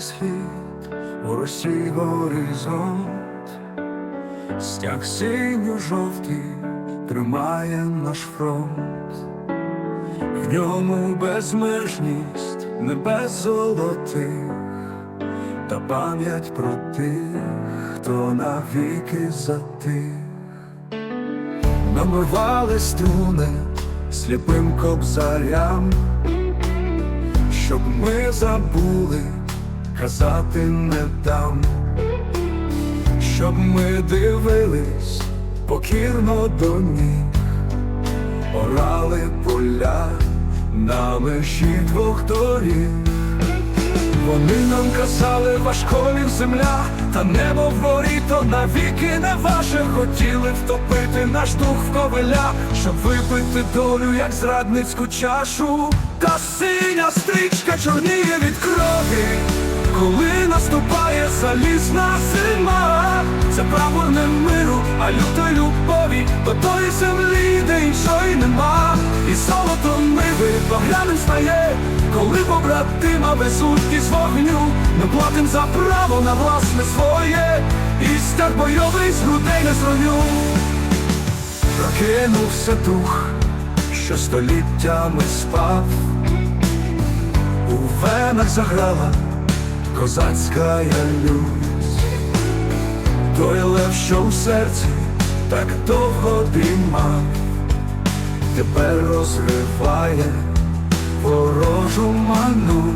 схід, у Росії горизонт, стяг синьо-жовтий тримає наш фронт, в ньому безмежність небес золотих, та пам'ять про тих, хто навіки затих. Намивали струни сліпим кобзарям, щоб ми забули, казати не дам, щоб ми дивились покірно до ніг, орали поля на межі двох доріг. Вони нам казали, ваш колір земля, та небо вгорі, то навіки не ваше Хотіли втопити наш дух в ковиля, щоб випити долю, як зрадницьку чашу. Та синя стрічка чорніє від крові, коли наступає залізна зима. Це прапор не миру, а лютої любові, до тої землі, де іншої нема. І золото ниви багряним стає, коли побратима везуть із вогню, ми платим за право на власне своє, і стяг бойовий з грудей не зроню. Прокинувся дух, що століттями спав, у венах заграла козацька лють. Той лев, що в серці так довго дрімав, тепер розриває ворожу ману.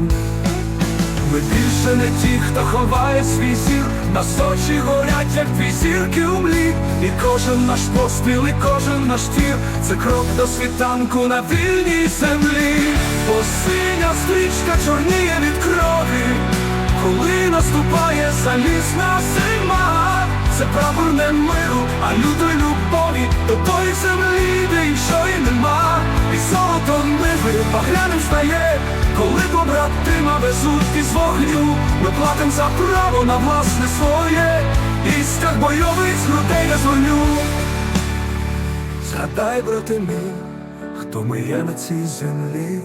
Ми більше не ті, хто ховає свій зір, нас очі горять, як дві зірки у млі. І кожен наш постріл, і кожен наш тір це крок до світанку на вільній землі. Бо синя стрічка чорніє від крові, коли наступає залізна зима. Це прапор не миру, а лютої любові до тої землі, де іншої нема. І золото ниви багряним стає, коли побратима везуть із вогню. Ми платим за право на власне своє, і стяг бойовий з грудей не звоню. Згадай, брати мій, хто ми є на цій землі,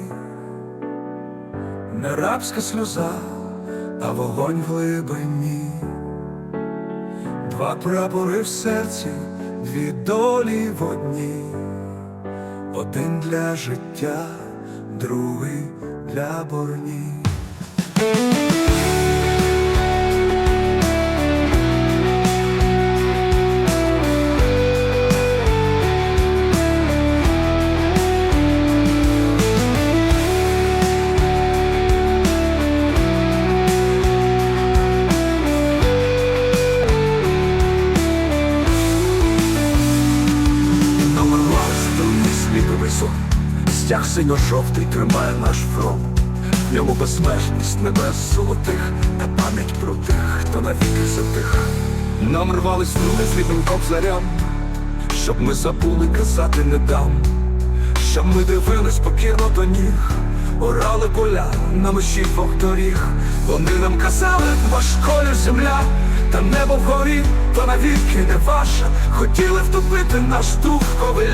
не рабська сльоза, а вогонь в глибині. Два прапори в серці, дві долі в одній, один для життя, другий для борні. Синьо-жовтий тримає наш фронт. В ньому безмежність небес золотих Та пам'ять про тих, хто навіки затих. Нам рвали струни світним кобзарям Щоб ми забули казати не дам. Щоб ми дивились покірно до ніг Орали поля на межі двох доріг. Вони нам казали, ваш колір земля та небо вгорі, то навіки не ваша. Хотіли втопити наш дух ковиля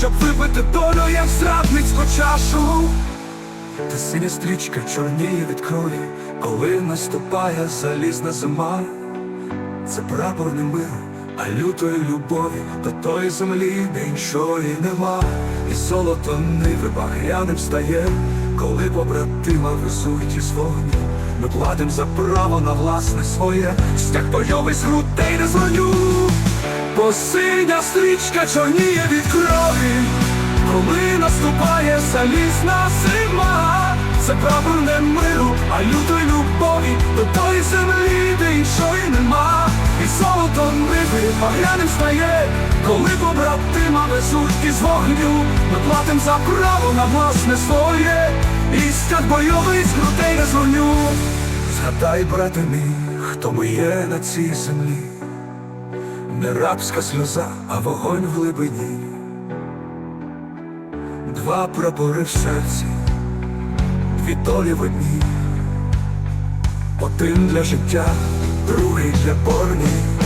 Щоб випити долю, як зрадницьку чашу Та синя стрічка чорніє від крові Коли наступає залізна зима. Це прапор не миру, а лютої любові До тої землі, де іншої нема. І золото ниви багряним стає. Коли побратима везуть із вогню Ми платим за право на власне своє. Стяг бойовий з грудей не звоню Бо синя стрічка чорніє від крові Коли наступає залізна зима. Це прапор не миру, а лютої любові До тої землі, де іншої нема. І золото ниви багряним стає Коли побратима везуть із вогню. Ми платим за право на власне своє І стяг бойовий з грудей не звоню Згадай, брате мій, хто ми є на цій землі Не рабська сльоза, а вогонь в глибині. Два прапори в серці, дві долі в одній. Один для життя, другий для борні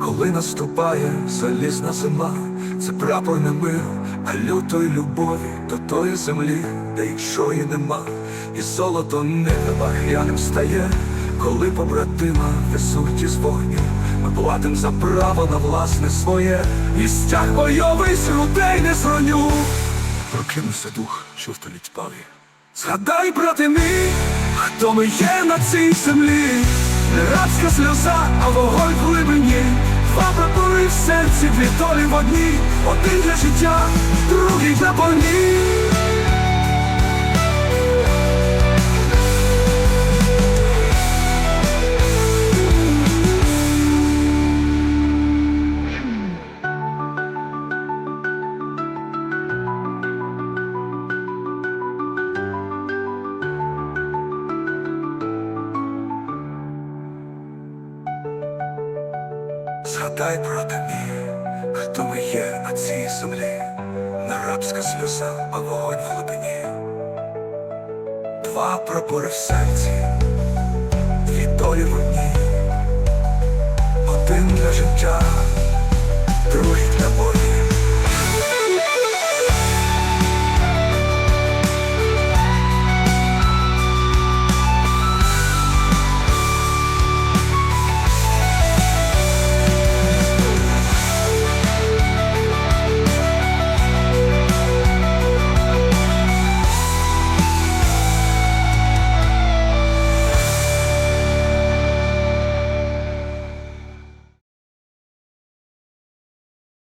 коли наступає залізна зима, це прапор не миру, а лютої любові до тої землі, де іншої нема, і золото неба гряним стає, коли побратима везуть із вогню. Ми платим за право на власне своє, і стяг бойовий з людей не зроню. Прокинувся дух, що століть паві. Згадай, брате мій, хто ми є на цій землі, не сльоза, а вогонь в глибині, два прапори в серці, дві долі в одній, один для життя, другий для вогні. Згадай, брате мій, хто ми є на цій землі, на рабська сльоза, а вогонь в глибині. Два прапори в серці, дві долі в одній, один для життя, другий для бою.